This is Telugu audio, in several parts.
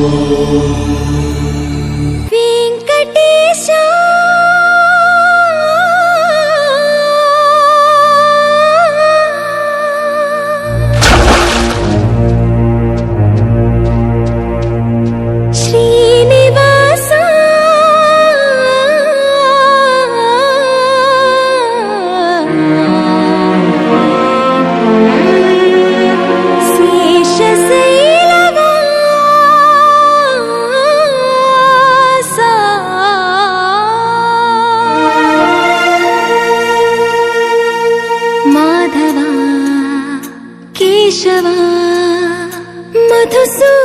Бог. Keshwa मधुसू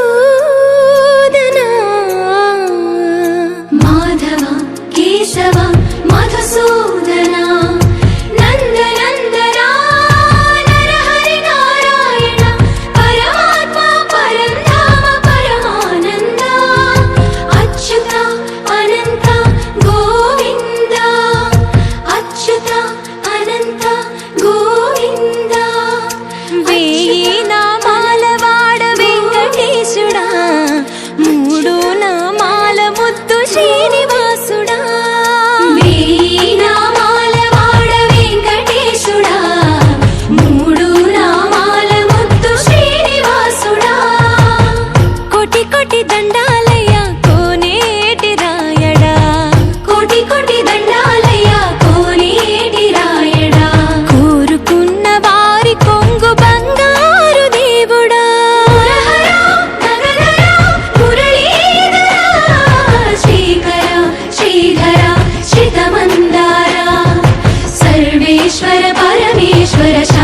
could have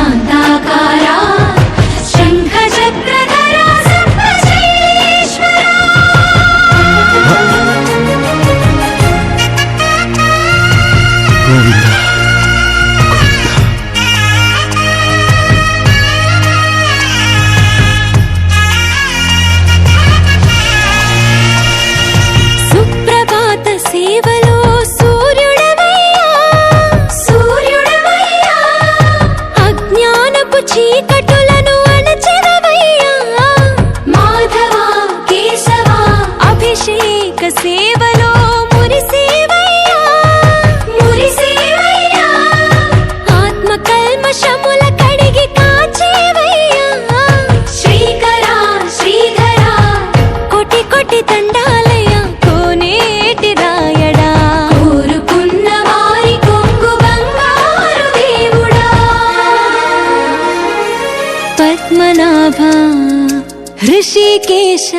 Rishikesh.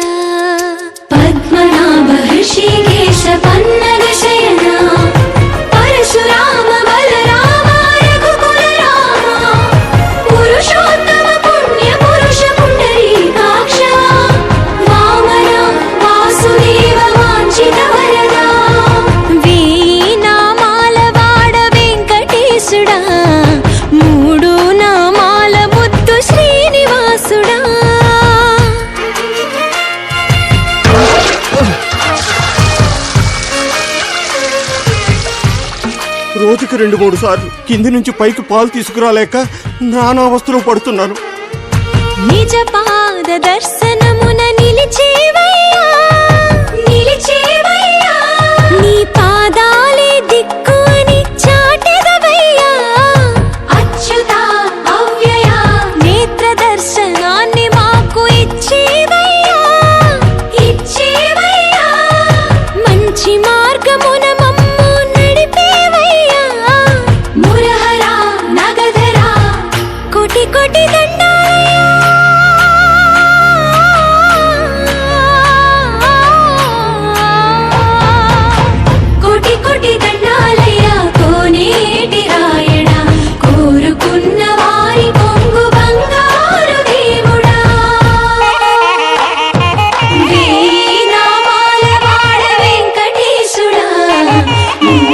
Padmanabha Rishikesh पन्न రోజుకి రెండు మూడు సార్లు కింది నుంచి పైకి పాలు తీసుకురాలేక నానా వస్తువులు పడుతున్నాను. నిజ పాద దర్శనమున నిలిచేవై Yeah.